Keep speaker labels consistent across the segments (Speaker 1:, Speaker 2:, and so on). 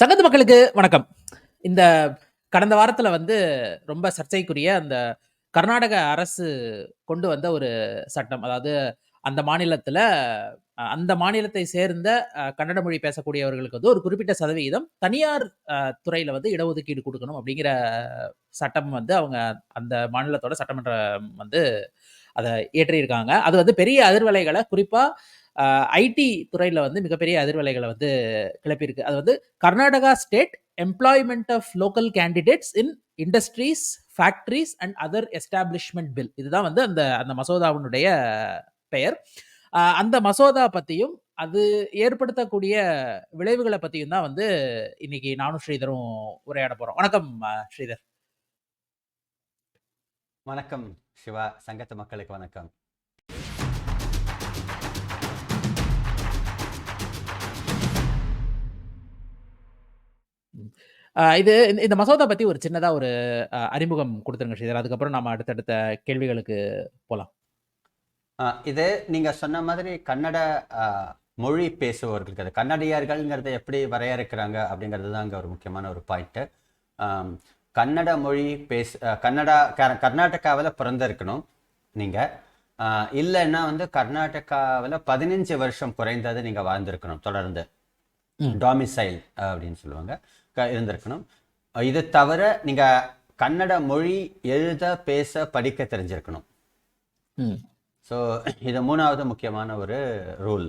Speaker 1: சங்கத்து மக்களுக்கு வணக்கம். இந்த கடந்த வாரத்தில் வந்து ரொம்ப சர்ச்சைக்குரிய அந்த கர்நாடக அரசு கொண்டு வந்த ஒரு சட்டம். அதாவது அந்த மாநிலத்தில் அந்த மாநிலத்தை சேர்ந்த கன்னட மொழி பேசக்கூடியவர்களுக்கு வந்து ஒரு குறிப்பிட்ட சதவிகிதம் தனியார் துறையில் வந்து இடஒதுக்கீடு கொடுக்கணும் அப்படிங்கிற சட்டம் வந்து அவங்க அந்த மாநிலத்தோட சட்டமன்றம் வந்து அதை இயற்றியிருக்காங்க. அது வந்து பெரிய அதிர்வலைகளை குறிப்பாக ஐடி துறையில் வந்து மிகப்பெரிய அதிர்வலைகளை வந்து கிளப்பியிருக்கு. அது வந்து Karnataka state employment of local candidates in industries, factories and other establishment bill. இதுதான் வந்து அந்த அந்த மசோதாவினுடைய பெயர். அந்த மசோதா பற்றியும் அது ஏற்படுத்தக்கூடிய விளைவுகளை பற்றியும் தான் வந்து இன்னைக்கு நானும் ஸ்ரீதரும் உரையாட போகிறோம் வணக்கம் ஸ்ரீதர்.
Speaker 2: வணக்கம் சிவா. சங்கத்து மக்களுக்கு வணக்கம்.
Speaker 1: இது இந்த மசோதா பத்தி ஒரு சின்னதா ஒரு அறிமுகம் குடுத்துருங்க ஸ்ரீதர். அதுக்கப்புறம் நாம அடுத்தடுத்த கேள்விகளுக்கு போலாம்.
Speaker 2: அ இது நீங்க சொன்ன மாதிரி கன்னட மொழி பேசுபவர்களுக்கு அது கன்னடியர்கள்ங்கிறத எப்படி வரையறுக்கிறாங்க அப்படிங்கிறது தான் அங்க ஒரு முக்கியமான ஒரு பாயிண்ட்டு. கன்னட மொழி பேசு கன்னடா கர்நாடகாவுல பிறந்திருக்கணும் நீங்க. அ இல்லன்னா வந்து கர்நாடகாவுல 15 வருஷம் குறைந்தது நீங்க வாழ்ந்திருக்கணும் தொடர்ந்து. டாமிசைல் அப்படின்னு சொல்லுவாங்க. இருந்திருக்கணும். இது தவிர நீங்க கன்னட மொழி எழுத, பேச, படிக்க தெரிஞ்சிருக்கணும். ஸோ இது 3வது முக்கியமான ஒரு ரூல்.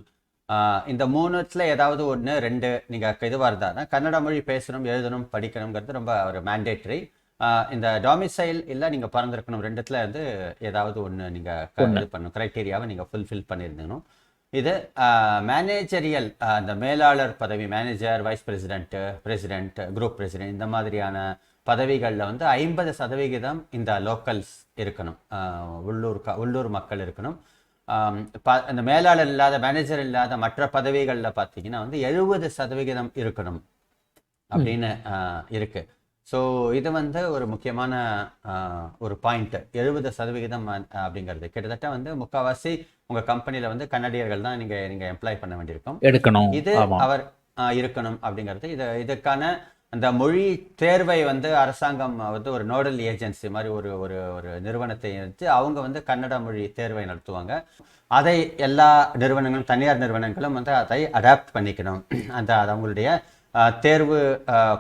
Speaker 2: இந்த 3த்துல ஏதாவது 1, 2 நீங்க இதுவா இருந்தான்னா, கன்னட மொழி பேசணும், எழுதணும், படிக்கணுங்கிறது ரொம்ப ஒரு மேண்டேட்டரி. அ இந்த டாமிசைல் இல்ல நீங்க பிறந்திருக்கணும் 2த்துல இருந்து ஏதாவது 1 நீங்க க
Speaker 1: ஒண்ணு.
Speaker 2: இது பண்ணணும். கிரைட்டீரியாவ நீங்க ஃபுல்ஃபில் பண்ணியிருந்தணும். இது மேனேஜரியல் அந்த மேலாளர் பதவி manager, vice president, president, group president இந்த மாதிரியான பதவிகள்ல வந்து 50% இந்த லோக்கல்ஸ் இருக்கணும். உள்ளூர் க உள்ளூர் மக்கள் இருக்கணும். ப அந்த மேலாளர் இல்லாத, மேனேஜர் இல்லாத மற்ற பதவிகள்ல பார்த்தீங்கன்னா வந்து 70% இருக்கணும்.
Speaker 1: ம்.
Speaker 2: அப்படின்னு அ இருக்கு. ஸோ இது வந்து ஒரு முக்கியமான ஒரு பாயிண்ட். 70% அ அப்படிங்கிறது. கிட்டத்தட்ட வந்து முக்காவாசி உங்க கம்பெனில வந்து கன்னடியர்கள் தான் நீங்க நீங்க எம்ப்ளாய் பண்ண வேண்டியிருக்கும்.
Speaker 1: எடுக்கணும்.
Speaker 2: இது. அவர் இருக்கணும் அப்படிங்கிறது. இது இதுக்கான அந்த மொழி தேர்வை வந்து அரசாங்கம் வந்து ஒரு நோடல் ஏஜென்சி மாரி ஒரு ஒரு ஒரு நிறுவனத்தை எடுத்து அவங்க வந்து கன்னட மொழி தேர்வை நடத்துவாங்க. அதை எல்லா நிறுவனங்களும் தனியார் நிறுவனங்களும் வந்து அதை அடாப்ட் பண்ணிக்கணும். அந்த அவங்களுடைய தேர்வு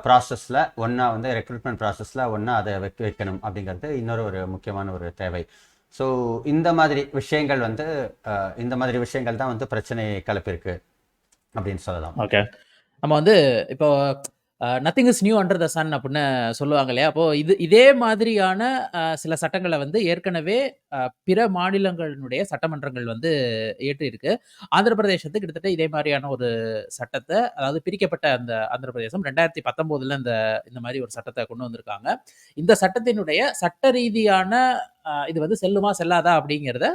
Speaker 2: ப்ராசஸில் ஒன்றா வந்து ரெக்ரூட்மெண்ட் ப்ராசஸில் ஒன்றா அதை வைக்க வைக்கணும் அப்படிங்கிறது இன்னொரு ஒரு முக்கியமான ஒரு தேவை. ஸோ இந்த மாதிரி விஷயங்கள் வந்து இந்த மாதிரி விஷயங்கள் தான் வந்து பிரச்சனை கலப்பிருக்கு அப்படின்னு சொல்லலாம்.
Speaker 1: ஓகே. நம்ம வந்து இப்போ nothing is new under the sun அப்படின்னு சொல்லுவாங்க இல்லையா? அப்போ இது இதே மாதிரியான சில சட்டங்களை வந்து ஏற்கனவே பிற மாநிலங்களினுடைய சட்டமன்றங்கள் வந்து இயற்றியிருக்கு. ஆந்திர பிரதேசத்துக்கு கிட்டத்தட்ட இதே மாதிரியான ஒரு சட்டத்தை அதாவது பிரிக்கப்பட்ட அந்த ஆந்திர பிரதேசம் 2019ல இந்த இந்த மாதிரி ஒரு சட்டத்தை கொண்டு வந்திருக்காங்க. இந்த சட்டத்தினுடைய சட்ட ரீதியான இது வந்து செல்லுமா? செல்லாதா? அப்படிங்கிறத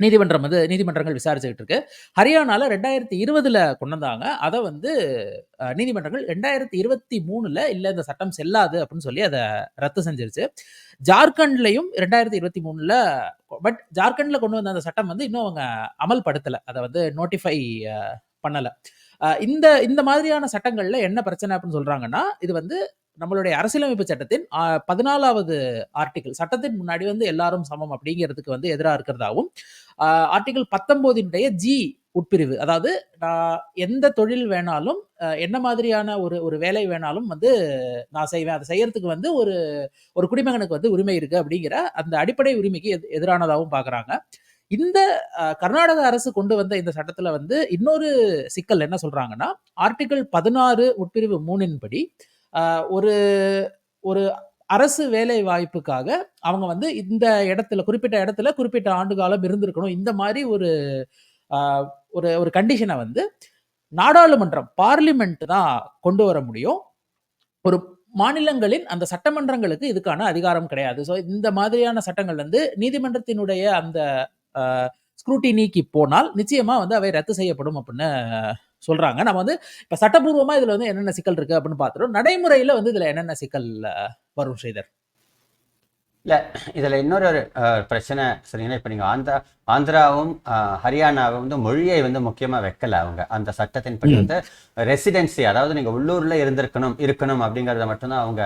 Speaker 1: நீதிமன்றம் வந்து நீதிமன்றங்கள் விசாரிச்சுக்கிட்டு இருக்கு. ஹரியானால 2020ல கொண்டு வந்தாங்க. அதை வந்து நீதிமன்றங்கள் ரெண்டாயிரத்தி இருபத்தி மூணுல இல்ல இந்த சட்டம் செல்லாது அப்படின்னு சொல்லி அதை ரத்து செஞ்சிருச்சு. ஜார்க்கண்ட்லையும் ரெண்டாயிரத்து இருபத்தி மூணுல பட் ஜார்க்கண்ட்ல கொண்டு வந்த அந்த சட்டம் வந்து இன்னும் அவங்க அமல்படுத்தல. அதை வந்து நோட்டிஃபை பண்ணலை பண்ணல. இந்த இந்த மாதிரியான சட்டங்கள்ல என்ன பிரச்சனை அப்படின்னு சொல்றாங்கன்னா, இது வந்து நம்மளுடைய அரசியலமைப்பு சட்டத்தின் பதினாலாவது ஆர்டிகிள் சட்டத்தின் முன்னாடி வந்து எல்லாரும் சமம் அப்படிங்கிறதுக்கு வந்து எதிராக இருக்கிறதாவும், ஆர்டிகிள் பத்தொம்போதினுடைய ஜி உட்பிரிவு அதாவது நான் எந்த தொழில் வேணாலும், என்ன மாதிரியான ஒரு ஒரு வேலை வேணாலும் வந்து நான் செய்வேன். அதை செய்யறதுக்கு வந்து ஒரு ஒரு குடிமகனுக்கு வந்து உரிமை இருக்கு அப்படிங்கிற அந்த அடிப்படை உரிமைக்கு எதிரானதாகவும் எதிரானதாவும் பார்க்குறாங்க. இந்த கர்நாடக அரசு கொண்டு வந்த இந்த சட்டத்துல வந்து இன்னொரு சிக்கல் என்ன சொல்றாங்கன்னா, ஆர்டிகிள் பதினாறு உட்பிரிவு 3ன் படி ஒரு ஒரு அரசு வேலை வாய்ப்புக்காக அவங்க வந்து இந்த இடத்துல குறிப்பிட்ட இடத்துல குறிப்பிட்ட ஆண்டு காலம் இருந்திருக்கணும். இந்த மாதிரி ஒரு ஒரு ஒரு கண்டிஷனை வந்து நாடாளுமன்றம் பார்லிமெண்ட் தான் கொண்டு வர முடியும். ஒரு மாநிலங்களின் அந்த சட்டமன்றங்களுக்கு இதுக்கான அதிகாரம் கிடையாது. ஸோ இந்த மாதிரியான சட்டங்கள் வந்து நீதிமன்றத்தினுடைய அந்த ஸ்க்ரூட்டினிக்கு போனால் நிச்சயமா வந்து அவை ரத்து செய்யப்படும் அப்படின்னு சொல்றாங்க. நம்ம வந்து இப்ப சட்டப்பூர்வமா இதுல வந்து என்னென்ன சிக்கல் இருக்கு அப்படின்னு பார்த்துட்டோம். நடைமுறையில வந்து இதுல என்னென்ன சிக்கல் வரும் ஸ்ரீதர்?
Speaker 2: இல்ல இதுல இன்னொரு ஒரு பிரச்சனை சரிங்களா இப்ப நீங்க ஆந்திரா ஆந்திராவும் ஹரியானாவும் வந்து மொழியை வந்து முக்கியமா வைக்கல அவங்க அந்த சட்டத்தின்படி
Speaker 1: ம்.
Speaker 2: வந்து ரெசிடென்சி அதாவது நீங்க உள்ளூர்ல இருந்திருக்கணும் இருக்கணும் அப்படிங்கறத மட்டும்தான் அவங்க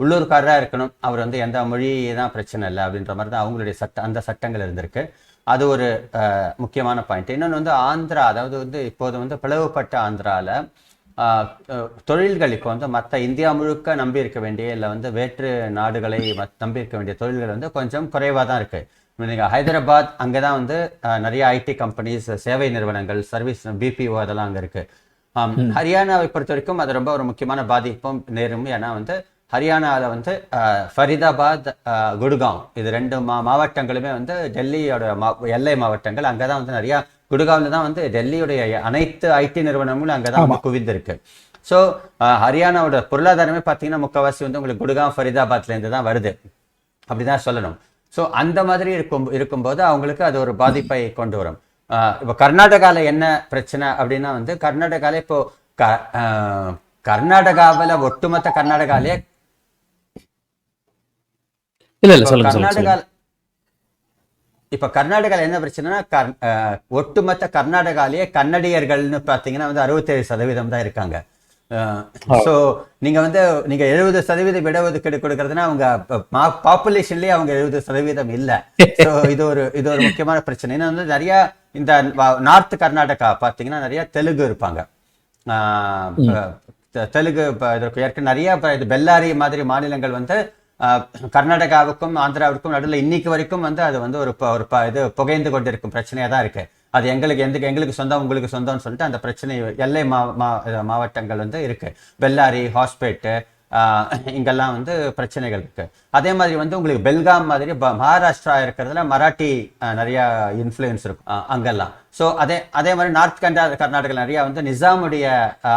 Speaker 2: உள்ளூர்காரரா இருக்கணும் அவர் வந்து எந்த மொழி தான் பிரச்சனை இல்லை அப்படின்ற மாதிரி தான் அவங்களுடைய சட்ட அந்த சட்டங்கள் இருந்திருக்கு அது ஒரு முக்கியமான பாயிண்ட் இன்னொன்று வந்து ஆந்திரா அதாவது வந்து இப்போது வந்து பிளவுபட்ட அஹ் தொழில்கள் இப்போ வந்து மற்ற இந்தியா முழுக்க நம்பி இருக்க வேண்டிய இல்லை வந்து வேற்று நாடுகளை நம்பி இருக்க வேண்டிய தொழில்கள் வந்து கொஞ்சம் குறைவாக தான் இருக்கு. நீங்கள் ஹைதராபாத் அங்கே தான் வந்து நிறைய ஐடி கம்பெனிஸ் சேவை நிறுவனங்கள் சர்வீஸ் பிபிஓ அதெல்லாம் அங்கே இருக்கு. ஆம், ஹரியானாவை பொறுத்த வரைக்கும் அது ரொம்ப ஒரு முக்கியமான பாதிப்பும் நேரும் ஏன்னா வந்து ஹரியானாவில் வந்து ஃபரிதாபாத் ஆஹ், குடுகாம். இது ரெண்டு மா மாவட்டங்களுமே வந்து டெல்லியோட மா எல்லை மாவட்டங்கள். அங்கே தான் வந்து நிறையா குடுகாவில் தான் வந்து டெல்லியுடைய அனைத்து ஐடி நிறுவனங்களும் அங்கே தான் வந்து குவிந்திருக்கு. ஸோ ஹரியானாவோட பொருளாதாரமே பார்த்தீங்கன்னா முக்கவாசி வந்து உங்களுக்கு குடுகாம் ஃபரிதாபாத்லேருந்து தான் வருது. அப்படிதான் சொல்லணும். ஸோ அந்த மாதிரி இருக்கும் இருக்கும்போது அவங்களுக்கு அது ஒரு பாதிப்பை கொண்டு வரும். ஆஹ் இப்போ கர்நாடகால என்ன பிரச்சனை அப்படின்னா வந்து கர்நாடகால இப்போ க கர்நாடகாவில் ஒட்டுமொத்த கர்நாடகாலே
Speaker 1: இல்ல இல்ல சொல்லுங்க
Speaker 2: கர்நாடகா இப்ப கர்நாடகால என்ன பிரச்சனைனா ஒட்டுமொத்த கர்நாடகாலேயே கன்னடியர்கள்னு பாத்தீங்கன்னா வந்து அறுபத்தேழு சதவீதம் தான் இருக்காங்க. ஸோ நீங்க வந்து நீங்க எழுபது சதவீதம் இடஒதுக்கீடு கொடுக்கறதுனா அவங்க பாப்புலேஷன்லயே அவங்க எழுபது சதவீதம் இல்ல. ஸோ இது ஒரு இது ஒரு முக்கியமான பிரச்சனை. இன்னும் வந்து நிறைய இந்த நார்த் கர்நாடகா பாத்தீங்கன்னா நிறைய தெலுங்கு இருப்பாங்க. தெலுங்கு இதற்கு ஏற்கனவே நிறைய இது பெல்லாரி மாதிரி மாநிலங்கள் வந்து கர்நாடகாவுக்கும் ஆந்திராவுக்கும் நடுவில் இன்னைக்கு வரைக்கும் வந்து அது வந்து ஒரு ஒரு ப- இது புகைந்து கொண்டிருக்கும் பிரச்சனையாக தான் இருக்குது அது எங்களுக்கு எந்த எங்களுக்கு சொந்தம் உங்களுக்கு சொந்தம்னு சொல்லிட்டு அந்த பிரச்சனை எல்லை மா மா- மாவட்டங்கள் வந்து இருக்குது பெல்லாரி ஹாஸ்பேட்டு இங்கெல்லாம் வந்து பிரச்சனைகள் இருக்குது அதே மாதிரி வந்து உங்களுக்கு பெல்காம் மாதிரி மகாராஷ்டிரா இருக்கிறதுல மராட்டி நிறையா இன்ஃப்ளூயன்ஸ் இருக்கும் அங்கெல்லாம். ஸோ அதே அதே மாதிரி நார்த் கண்டா கர்நாடகா நிறையா வந்து நிசாமுடைய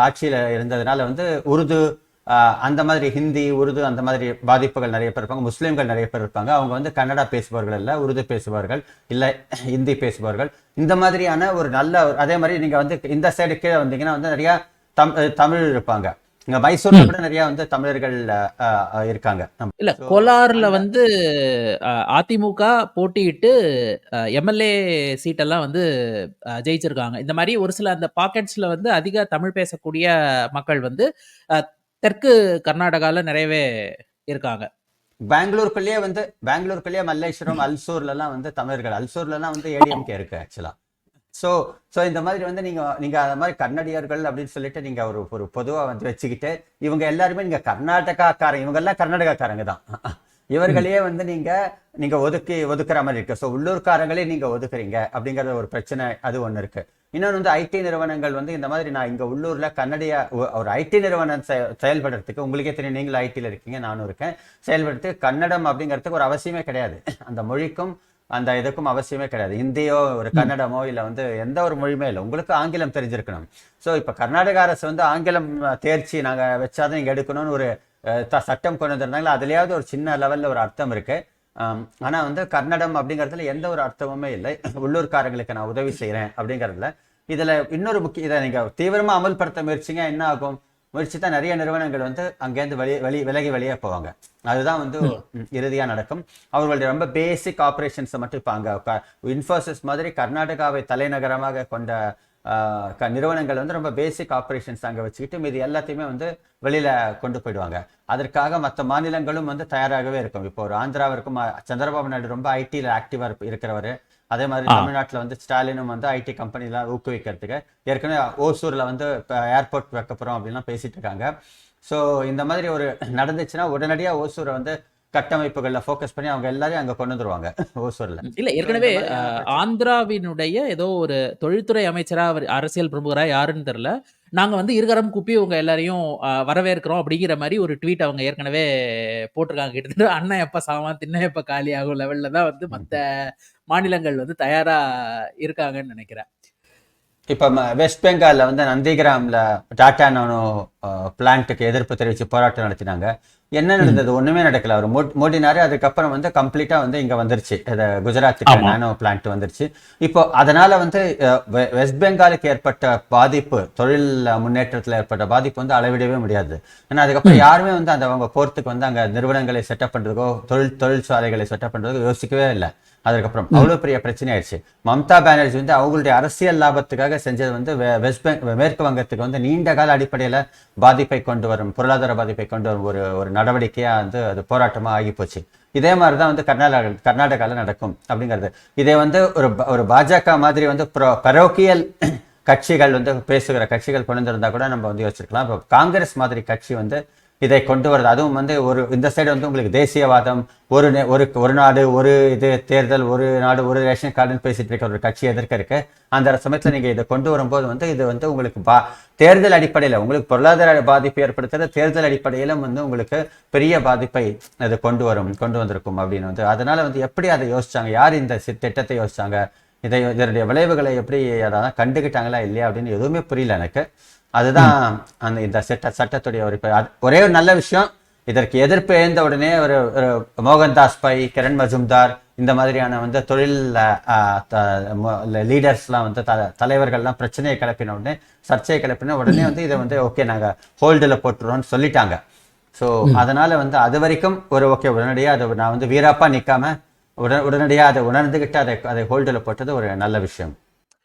Speaker 2: ஆட்சியில் இருந்ததுனால வந்து உருது அந்த மாதிரி ஹிந்தி உருது அந்த மாதிரி பாதிப்புகள் நிறைய பேர் இருப்பாங்க. முஸ்லீம்கள் நிறைய பேர் இருப்பாங்க. அவங்க வந்து கன்னடா பேசுபவர்கள் இல்ல உருது பேசுபவர்கள் இல்ல ஹிந்தி பேசுபவர்கள். இந்த மாதிரியான ஒரு நல்ல ஒரு- அதே மாதிரி நீங்க வந்து இந்த சைடு கீழே வந்தீங்கன்னா வந்து நிறைய தம் தமிழ் இருப்பாங்க. இங்க மைசூர்ல கூட நிறைய வந்து தமிழர்கள் இருக்காங்க.
Speaker 1: இல்ல
Speaker 2: So,
Speaker 1: கோலார்ல வந்து அதிமுக போட்டியிட்டு எம்எல்ஏ சீட்டெல்லாம் வந்து ஜெயிச்சிருக்காங்க. இந்த மாதிரி ஒரு சில அந்த பாக்கெட்ஸ்ல வந்து அதிக தமிழ் பேசக்கூடிய மக்கள் வந்து தெற்கு கர்நாடகால நிறையவே இருக்காங்க.
Speaker 2: பெங்களூருக்குள்ளேயே வந்து பெங்களூருக்குள்ளேயே மல்லேஸ்வரம் அல்சூர்ல எல்லாம் வந்து தமிழர்கள் அல்சூர்ல எல்லாம் வந்து ஏடிஎம்கே இருக்கு ஆக்சுவலா ஸோ ஸோ இந்த மாதிரி வந்து நீங்க நீங்க அந்த மாதிரி கன்னடியர்கள் அப்படின்னு சொல்லிட்டு நீங்க ஒரு ஒரு பொதுவா வந்து வச்சுக்கிட்டு இவங்க எல்லாருமே நீங்க கர்நாடகாக்காரங்க இவங்க எல்லாம் கர்நாடகாக்காரங்க தான். இவர்களையே வந்து நீங்க நீங்க ஒதுக்கி ஒதுக்குற மாதிரி இருக்கு. ஸோ உள்ளூர்காரங்களே நீங்க ஒதுக்குறீங்க அப்படிங்கறது ஒரு பிரச்சனை அது ஒண்ணு இருக்கு. இன்னொன்று வந்து ஐடி நிறுவனங்கள் வந்து இந்த மாதிரி நான் இங்க உள்ளூர்ல கன்னடியா ஒரு ஐடி நிறுவனம் செ- செயல்படுறதுக்கு உங்களுக்கே தெரியும். நீங்களும் ஐடியில் இருக்கீங்க நானும் இருக்கேன். செயல்படுறதுக்கு கன்னடம் அப்படிங்கிறதுக்கு ஒரு அவசியமே கிடையாது. அந்த மொழிக்கும் அந்த இதுக்கும் அவசியமே கிடையாது. இந்தியோ ஒரு கன்னடமோ இல்லை வந்து எந்த ஒரு மொழியுமே இல்லை. உங்களுக்கு ஆங்கிலம் தெரிஞ்சிருக்கணும். ஸோ இப்போ கர்நாடக அரசு வந்து ஆங்கிலம் தேர்ச்சி நாங்கள் வச்சாதான் இங்கே எடுக்கணும்னு ஒரு த- சட்டம் கொண்டு வந்திருந்தாங்களா? அதுலயாவது ஒரு சின்ன லெவல்ல ஒரு அர்த்தம் இருக்கு. ஆம், ஆனா வந்து கன்னடம் அப்படிங்கிறதுல எந்த ஒரு அர்த்தமுமே இல்லை. உள்ளூர்காரங்களுக்கு நான் உதவி செய்றேன் அப்படிங்கிறதுல. இதுல இன்னொரு முக்கிய இதை நீங்க தீவிரமா அமல்படுத்த முயற்சிங்க என்ன ஆகும்? முயற்சி தான் நிறைய நிறுவனங்கள் வந்து அங்கேருந்து வெளியே வெளி விலகி வெளியே போவாங்க. அதுதான் வந்து ம், இறுதியா நடக்கும். அவர்களுடைய ரொம்ப பேசிக் ஆப்ரேஷன்ஸை மட்டும் இப்போ அங்கே இன்ஃபோசிஸ் மாதிரி கர்நாடகாவை தலைநகரமாக கொண்ட நிறுவனங்கள் வந்து ரொம்ப பேசிக் ஆப்ரேஷன்ஸ் அங்கே வச்சுக்கிட்டு மீதி எல்லாத்தையுமே வந்து வெளியில கொண்டு போயிடுவாங்க. அதற்காக மற்ற மாநிலங்களும் வந்து தயாராகவே இருக்கும். இப்போ ஒரு ஆந்திராவிற்கும் அஹ், சந்திரபாபு நாயுடு ரொம்ப ஐடியில் ஆக்டிவாக இருக்கிறவர். அதே மாதிரி. தமிழ்நாட்டில் வந்து ஸ்டாலினும் வந்து ஐடி கம்பெனிலாம் ஊக்குவிக்கிறதுக்கு ஏற்கனவே ஓசூர்ல வந்து ஏர்போர்ட் வைக்க போறோம் அப்படின்லாம் பேசிட்டு இருக்காங்க. ஸோ இந்த மாதிரி ஒரு நடந்துச்சுன்னா உடனடியா ஓசூரை வந்து கட்டமைப்புகளில் ஃபோக்கஸ் பண்ணி அவங்க எல்லாரையும் அங்க கொண்டு வந்துருவாங்க. ஓசூர்ல.
Speaker 1: இல்ல ஏற்கனவே. ஆந்திராவினுடைய ஏதோ ஒரு தொழில்துறை அமைச்சரா அவர் அரசியல் பிரமுகரா யாருன்னு தெரியல. நாங்க வந்து இருகரம் குப்பி உங்க எல்லாரையும் வரவேற்கிறோம் அப்படிங்கிற மாதிரி ஒரு ட்வீட் அவங்க ஏற்கனவே போட்டிருக்காங்க. கிட்டத்தட்ட அண்ணன் எப்ப சாவான் திண்ண எப்ப காலி ஆகும் லெவல்ல தான் வந்து மத்த மாநிலங்கள் வந்து தயாரா இருக்காங்கன்னு நினைக்கிறேன்.
Speaker 2: இப்போ வெஸ்ட் பெங்கால்ல வந்து நந்திகிராம்ல டாடா நானோ பிளான்ட்டுக்கு எதிர்ப்பு தெரிவித்து போராட்டம் நடத்தினாங்க. என்ன நடந்தது? ஒண்ணுமே நடக்கல. அவர் மோடினாரு அதுக்கப்புறம் வந்து கம்ப்ளீட்டா வந்து இங்க வந்துருச்சு.
Speaker 1: ஆமா.
Speaker 2: நானோ பிளான்ட் வந்துருச்சு. இப்போ அதனால வந்து வெஸ்ட் பெங்காலுக்கு ஏற்பட்ட பாதிப்பு தொழில் முன்னேற்றத்துல ஏற்பட்ட பாதிப்பு வந்து அளவிடவே முடியாது. ஏன்னா அதுக்கப்புறம் யாருமே வந்து அந்த அவங்க போறதுக்கு வந்து அங்க நிறுவனங்களை செட்டப் பண்றதுக்கோ தொழில் தொழிற்சாலைகளை செட்டப் பண்றதுக்கோ யோசிக்கவே இல்லை. அதுக்கப்புறம் அவ்வளவு பெரிய பிரச்சனை ஆயிடுச்சு மம்தா பானர்ஜி வந்து அவங்களுடைய அரசியல் லாபத்துக்காக செஞ்சது வந்து வெஸ்ட் மேற்கு வங்கத்துக்கு வந்து நீண்ட கால அடிப்படையில பாதிப்பை கொண்டு வரும் பொருளாதார பாதிப்பை கொண்டு வரும் ஒரு ஒரு நடவடிக்கையா வந்து அது போராட்டமா ஆகி போச்சு. இதே மாதிரி தான் வந்து கர்நாடக கர்நாடகால நடக்கும் அப்படிங்கிறது. இதே வந்து ஒரு ஒரு பாஜக மாதிரி வந்து பரோக்கியல் கட்சிகள் வந்து பேசுகிற கட்சிகள் கொண்டு வந்திருந்தா கூட நம்ம வந்து யோசிச்சிருக்கலாம். இப்போ காங்கிரஸ் மாதிரி கட்சி வந்து இதை கொண்டு வருது அதுவும் வந்து ஒரு இந்த சைடு வந்து உங்களுக்கு தேசியவாதம் ஒரு நே- ஒரு ஒரு நாடு ஒரு இது தேர்தல் ஒரு நாடு ஒரு ரேஷன் கார்டுன்னு பேசிட்டு இருக்க ஒரு கட்சி எதிர்க்க இருக்கு? அந்த சமயத்தில் நீங்கள் இதை கொண்டு வரும்போது வந்து இது வந்து உங்களுக்கு பா தேர்தல் அடிப்படையில் உங்களுக்கு பொருளாதார பாதிப்பு ஏற்படுத்துகிற தேர்தல் அடிப்படையிலும் வந்து உங்களுக்கு பெரிய பாதிப்பை அது கொண்டு வரும் கொண்டு வந்திருக்கும் அப்படின்னு வந்து. அதனால வந்து எப்படி அதை யோசிச்சாங்க? யார் இந்த திட்டத்தை யோசிச்சாங்க? இதை இதனுடைய விளைவுகளை எப்படி அதான் கண்டுக்கிட்டாங்களா இல்லையா அப்படின்னு எதுவுமே புரியல எனக்கு. அதுதான் அந்த இந்த சட்ட சட்டத்துடைய ஒரு ஒரே ஒரு நல்ல விஷயம் இதற்கு எதிர்ப்பு எழுந்த உடனே ஒரு ஒரு மோகன்தாஸ் பை கிரண் மஜும்தார் இந்த மாதிரியான வந்து தொழில் லீடர்ஸ்லாம் வந்து த தலைவர்கள்லாம் பிரச்சனையை கிளப்பின உடனே சர்ச்சையை கிளப்பின உடனே வந்து இதை வந்து ஓகே நாங்க ஹோல்டில் போட்டுருவோம்னு சொல்லிட்டாங்க. ஸோ அதனால வந்து அது வரைக்கும் ஒரு ஓகே உடனடியாக அதை நான் வந்து வீராப்பா நிக்காம உடன் உடனடியாக அதை உணர்ந்துகிட்டு அதை அதை ஹோல்டில் போட்டது ஒரு நல்ல விஷயம்.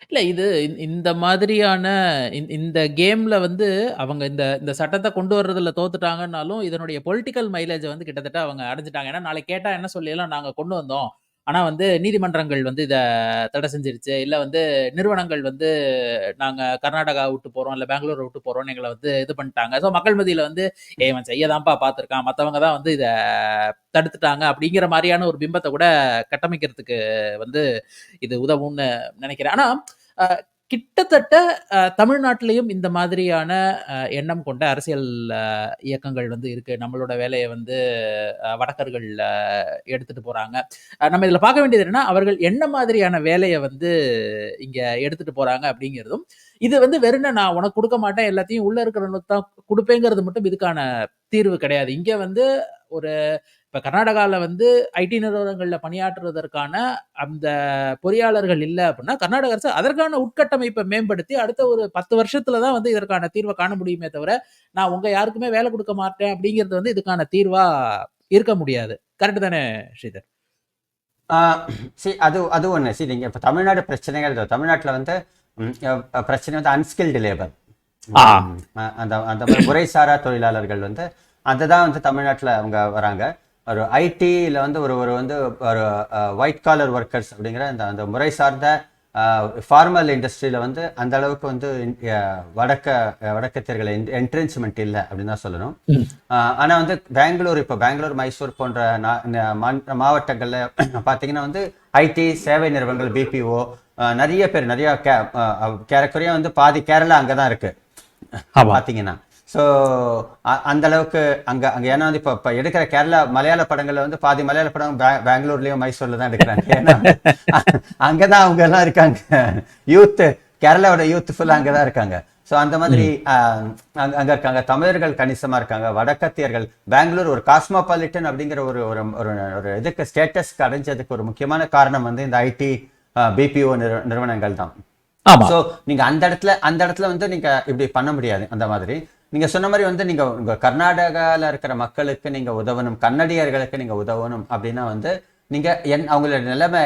Speaker 1: இல்ல இது இந்த- இந்த மாதிரியான இந்த- இந்த கேம்ல வந்து அவங்க இந்த இந்த சட்டத்தை கொண்டு வர்றதுல தோத்துட்டாங்கன்னாலும் இதனுடைய பொலிட்டிக்கல் மைலேஜை வந்து கிட்டத்தட்ட அவங்க அடைஞ்சிட்டாங்க. ஏன்னா நாளைக்கு கேட்டா என்ன சொல்லியெல்லாம் நாங்க கொண்டு வந்தோம்? ஆனால் வந்து நீதிமன்றங்கள் வந்து இதை தடை செஞ்சிருச்சு. இல்லை வந்து நிறுவனங்கள் வந்து நாங்கள் கர்நாடகா விட்டு போகிறோம் இல்லை பெங்களூர் விட்டு போகிறோம்னு எங்களை வந்து இது பண்ணிட்டாங்க. ஸோ மக்கள் மதியில் வந்து ஏவன் செய்யதான்ப்பா பார்த்துருக்கான் மற்றவங்க தான் வந்து இதை தடுத்துட்டாங்க. அப்படிங்கிற மாதிரியான ஒரு பிம்பத்தை கூட கட்டமைக்கிறதுக்கு வந்து இது உதவும்னு நினைக்கிறேன். ஆனால் கிட்டத்தட்ட தமிழ்நாட்டிலையும் இந்த மாதிரியான அஹ், எண்ணம் கொண்ட அரசியல் இயக்கங்கள் வந்து இருக்கு. நம்மளோட வேலையை வந்து அஹ், வடக்கர்கள் எடுத்துட்டு போறாங்க. நம்ம இதுல பார்க்க வேண்டியது என்னன்னா அவர்கள் என்ன மாதிரியான வேலையை வந்து இங்க எடுத்துட்டு போறாங்க அப்படிங்கிறதும் இது வந்து வெறும் நான் உனக்கு கொடுக்க மாட்டேன் எல்லாத்தையும் உள்ள இருக்கிறவனுக்கு தான் கொடுப்பேங்கிறது மட்டும் இதுக்கான தீர்வு கிடையாது. இங்க வந்து ஒரு இப்ப கர்நாடகால வந்து ஐடி நிறுவனங்கள்ல பணியாற்றுவதற்கான அந்த பொறியாளர்கள் இல்ல அப்படின்னா கர்நாடக அரசு அதற்கான உட்கட்டமைப்பை மேம்படுத்தி அடுத்த ஒரு பத்து வருஷத்துல தான் வந்து இதற்கான தீர்வை காண முடியுமே தவிர நான் உங்க யாருக்குமே வேலை கொடுக்க மாட்டேன் அப்படிங்கிறது வந்து இதுக்கான தீர்வா இருக்க முடியாது. கரெக்ட் தானே ஸ்ரீதர்?
Speaker 2: சரி அது அது ஒன்று சரி நீங்கள் இப்போ தமிழ்நாடு பிரச்சனைகள் தமிழ்நாட்டில் வந்து பிரச்சனை வந்து அன்ஸ்கில்டு லேபர். அந்த அந்த மாதிரி முறைசாரா தொழிலாளர்கள் வந்து அதுதான் வந்து தமிழ்நாட்டில் அவங்க வராங்க. ஒரு ஐடியில் வந்து ஒரு ஒரு வந்து ஒரு ஒயிட் காலர் ஒர்க்கர்ஸ் அப்படிங்கிற அந்த அந்த முறை சார்ந்த ஃபார்மல் இண்டஸ்ட்ரியில் வந்து அந்த அளவுக்கு வந்து வடக்க வடக்கத்தியர்களை என்ட்ரென்ச்மெண்ட் இல்லை அப்படின்னு தான் சொல்லணும்
Speaker 1: ம்.
Speaker 2: ஆஹ் ஆனா வந்து பெங்களூர் இப்போ பெங்களூர் மைசூர் போன்ற மாவட்டங்கள்ல பாத்தீங்கன்னா வந்து ஐடி சேவை நிறுவனங்கள் பிபிஓ நிறைய பேர் நிறைய கே- ஏறக்குறைய வந்து பாதி கேரளா அங்கதான் இருக்கு
Speaker 1: ஆமா.
Speaker 2: பாத்தீங்கன்னா ஸோ அந்த அளவுக்கு அங்க அங்க ஏன்னா வந்து இப்போ இப்போ எடுக்கிற கேரளா மலையாள படங்கள்ல வந்து பாதி மலையாள படம் பெங்களூர்லயும் மைசூர்ல தான் எடுக்கிறாங்க. ஏன்னா அங்கதான் அவங்க எல்லாம் இருக்காங்க. யூத் கேரளாவோட யூத் ஃபுல்லா அங்கதான் இருக்காங்க. ஸோ அந்த மாதிரி அங்க அங்க இருக்காங்க. தமிழர்கள் கணிசமா இருக்காங்க. வடக்கத்தியர்கள் பெங்களூர் ஒரு காஸ்மோபாலிட்டன் அப்படிங்கிற ஒரு ஒரு ஒரு இதுக்கு ஸ்டேட்டஸ்க்கு அடைஞ்சதுக்கு ஒரு முக்கியமான காரணம் வந்து இந்த ஐடி பிபிஓ நிறுவனங்கள் தான்.
Speaker 1: ஆமா.
Speaker 2: சோ நீங்க அந்த இடத்துல அந்த இடத்துல வந்து நீங்க இப்படி பண்ண முடியாது. அந்த மாதிரி. நீங்க சொன்ன மாதிரி வந்து நீங்க உங்க கர்நாடகால இருக்கிற மக்களுக்கு நீங்க உதவணும் கன்னடியர்களுக்கு நீங்க உதவணும் அப்படின்னா வந்து நீங்க என் அவங்களோட நிலைமை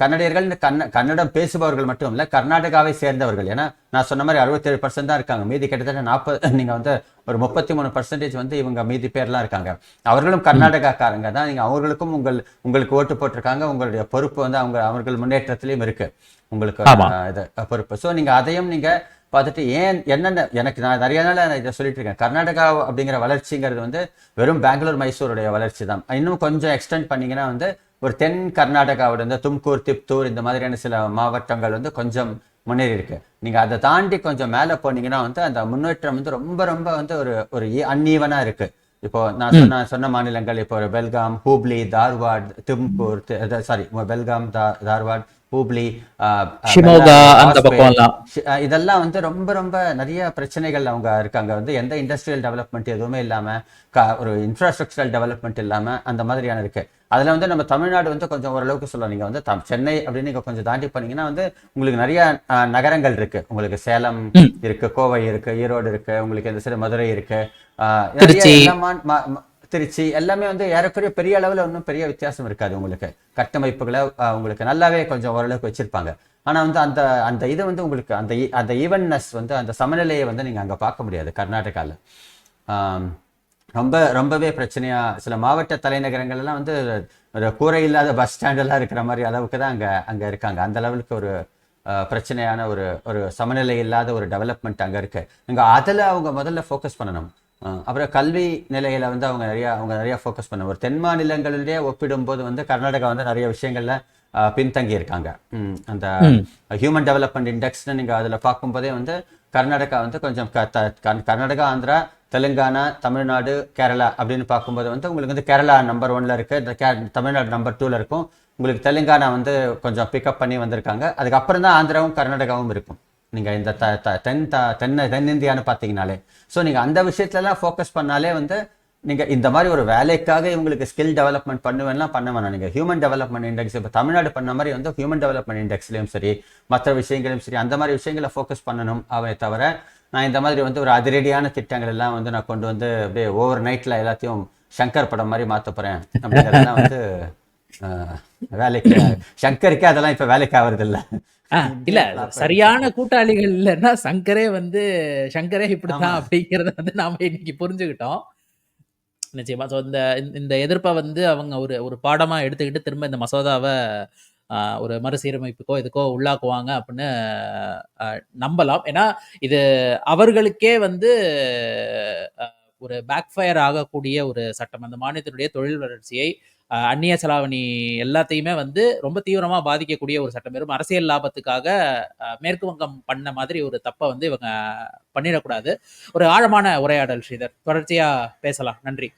Speaker 2: கன்னடியர்கள் கன்ன கன்னடம் பேசுபவர்கள் மட்டும் இல்ல கர்நாடகாவை சேர்ந்தவர்கள். ஏன்னா நான் சொன்ன மாதிரி அறுபத்தேழு பர்சன்ட் தான் இருக்காங்க. மீதி கிட்டத்தட்ட நாற்பது நீங்க வந்து ஒரு முப்பத்தி மூணு பர்சன்டேஜ் வந்து இவங்க மீதி பேர்லாம் இருக்காங்க. அவர்களும் கர்நாடகாக்காரங்க தான். நீங்க அவர்களுக்கும் உங்கள் உங்களுக்கு ஓட்டு போட்டிருக்காங்க. உங்களுடைய பொறுப்பு வந்து அவங்க அவர்கள் முன்னேற்றத்திலையும் இருக்கு. உங்களுக்கு இது பொறுப்பு. ஸோ நீங்க அதையும் நீங்க பார்த்துட்டு ஏன் என்னென்ன எனக்கு நான் நிறைய நாள் நான் இதை சொல்லிட்டு இருக்கேன். கர்நாடகா அப்படிங்கிற வளர்ச்சிங்கிறது வந்து வெறும் பெங்களூர் மைசூருடைய வளர்ச்சி தான். இன்னும் கொஞ்சம் எக்ஸ்டெண்ட் பண்ணீங்கன்னா வந்து ஒரு தென் கர்நாடகாவோட இந்த தும்கூர் திப்தூர் இந்த மாதிரியான சில மாவட்டங்கள் வந்து கொஞ்சம் முன்னேறி இருக்கு. நீங்க அதை தாண்டி கொஞ்சம் மேல போனீங்கன்னா வந்து அந்த முன்னேற்றம் வந்து ரொம்ப ரொம்ப வந்து ஒரு ஒரு அன்ஈவனா இருக்கு. இப்போ நான் சொன்ன சொன்ன மாநிலங்கள் இப்போ ஒரு பெல்காம் ஹூப்ளி தார்வாட் திம்பூர் சாரி பெல்காம் தா- தார்வாட் ஹூப்ளி
Speaker 1: ஷிமோகா
Speaker 2: பெல்லாரி,
Speaker 1: அந்த
Speaker 2: வாஸ்பே,
Speaker 1: பக்கம் எல்லாம்
Speaker 2: ஷி- அஹ் இதெல்லாம் வந்து ரொம்ப ரொம்ப நிறைய பிரச்சனைகள் அவங்க இருக்காங்க. வந்து எந்த இண்டஸ்ட்ரியல் டெவலப்மெண்ட் எதுவுமே இல்லாம க- ஒரு இன்ஃப்ராஸ்ட்ரக்சரல் டெவலப்மெண்ட் இல்லாம அந்த மாதிரியான இருக்கு. அதுல வந்து நம்ம தமிழ்நாடு வந்து கொஞ்சம் ஓரளவுக்கு சொல்லலாம். நீங்க வந்து சென்னை அப்படின்னு நீங்க கொஞ்சம் தாண்டி போனீங்கன்னா வந்து உங்களுக்கு நிறைய நகரங்கள் இருக்கு. உங்களுக்கு சேலம் இருக்கு கோவை இருக்கு ஈரோடு இருக்கு உங்களுக்கு இந்த சைடு மதுரை இருக்கு.
Speaker 1: திருச்சி.
Speaker 2: எல்லாமே வந்து ஏறக்குறைய பெரிய அளவில் ஒன்றும் பெரிய வித்தியாசம் இருக்காது உங்களுக்கு. கட்டமைப்புகளை உங்களுக்கு நல்லாவே கொஞ்சம் ஓரளவுக்கு வச்சுருப்பாங்க. ஆனால் வந்து அந்த அந்த இது வந்து உங்களுக்கு அந்த ஈ- அந்த ஈவன்னஸ் வந்து அந்த சமநிலையை வந்து நீங்கள் அங்கே பார்க்க முடியாது கர்நாடகாவில் ரொம்ப ரொம்பவே பிரச்சனையாக சில மாவட்ட தலைநகரங்கள் எல்லாம் வந்து ஒரு கூரை இல்லாத பஸ் ஸ்டாண்டெல்லாம் இருக்கிற மாதிரி அளவுக்கு தான் அங்கே அங்கே இருக்காங்க. அந்த லெவலுக்கு ஒரு பிரச்சனையான ஒரு ஒரு சமநிலை இல்லாத ஒரு டெவலப்மெண்ட் அங்கே இருக்குது இங்கே அதில் அவங்க முதல்ல ஃபோக்கஸ் பண்ணணும். அப்புறம் கல்வி நிலையில வந்து அவங்க நிறைய அவங்க நிறைய ஃபோக்கஸ் பண்ணணும் ஒரு தென் மாநிலங்களிலே ஒப்பிடும்போது வந்து கர்நாடகா வந்து நிறைய விஷயங்கள்ல பின்தங்கி இருக்காங்க. அந்த ஹியூமன் டெவலப்மெண்ட் இண்டெக்ஸ்னு நீங்க அதுல பார்க்கும்போதே வந்து கர்நாடகா வந்து கொஞ்சம் கர்நாடகா ஆந்திரா தெலுங்கானா தமிழ்நாடு கேரளா அப்படின்னு பார்க்கும்போது வந்து உங்களுக்கு வந்து கேரளா நம்பர் ஒன்ல இருக்கு இந்த கே- தமிழ்நாடு நம்பர் டூல இருக்கும். உங்களுக்கு தெலுங்கானா வந்து கொஞ்சம் பிக்கப் பண்ணி வந்திருக்காங்க. அதுக்கப்புறம் தான் ஆந்திராவும் கர்நாடகாவும் இருக்கும். நீங்க இந்த த த- தென் த தென்னை தென்னிந்தியான்னு பார்த்தீங்கனாலே. ஸோ நீங்க அந்த விஷயத்துலலாம் ஃபோக்கஸ் பண்ணாலே வந்து நீங்க இந்த மாதிரி ஒரு வேலைக்காக இவங்களுக்கு ஸ்கில் டெவலப்மெண்ட் பண்ணுவேன்லாம் பண்ண வேணாம். நீங்க ஹியூமன் டெவலப்மெண்ட் இண்டெக்ஸ் இப்போ தமிழ்நாடு பண்ண மாதிரி வந்து ஹியூமன் டெவலப்மெண்ட் இண்டெக்ஸ்லயும் சரி மற்ற விஷயங்களையும் சரி அந்த மாதிரி விஷயங்களை ஃபோக்கஸ் பண்ணணும் அவை தவிர நான் இந்த மாதிரி வந்து ஒரு அதிரடியான திட்டங்கள் எல்லாம் வந்து நான் கொண்டு வந்து அப்படியே ஓவர் நைட்ல எல்லாத்தையும் சங்கர் படம் மாதிரி மாற்ற போகிறேன் அப்படிங்கிறதெல்லாம் வந்து வேலைக்கு சங்கருக்கே அதெல்லாம் இப்ப வேலைக்கு ஆகிறது இல்லை
Speaker 1: இல்ல சரியான கூட்டாளிகள் இல்லைன்னா சங்கரே வந்து சங்கரே இப்படித்தான் அப்படிங்கறத வந்து நாம இன்னைக்கு புரிஞ்சுக்கிட்டோம். நிச்சயமா. ஸோ இந்த இந்த- எதிர்ப்பை வந்து அவங்க ஒரு ஒரு பாடமா எடுத்துக்கிட்டு திரும்ப இந்த மசோதாவை ஒரு மறுசீரமைப்புக்கோ இதுக்கோ உள்ளாக்குவாங்க அப்படின்னு நம்பலாம். ஏன்னா இது அவர்களுக்கே வந்து ஒரு பேக்ஃபயர் ஆகக்கூடிய ஒரு சட்டம். அந்த மாநிலத்தினுடைய தொழில் வளர்ச்சியை அந்நிய செலாவணி எல்லாத்தையுமே வந்து ரொம்ப தீவிரமா பாதிக்கக்கூடிய ஒரு சட்டம். வெறும் அரசியல் லாபத்துக்காக மேற்கு வங்கம் பண்ண மாதிரி ஒரு தப்பை வந்து இவங்க பண்ணிடக்கூடாது. ஒரு ஆழமான உரையாடல் ஸ்ரீதர். தொடர்ச்சியா பேசலாம். நன்றி.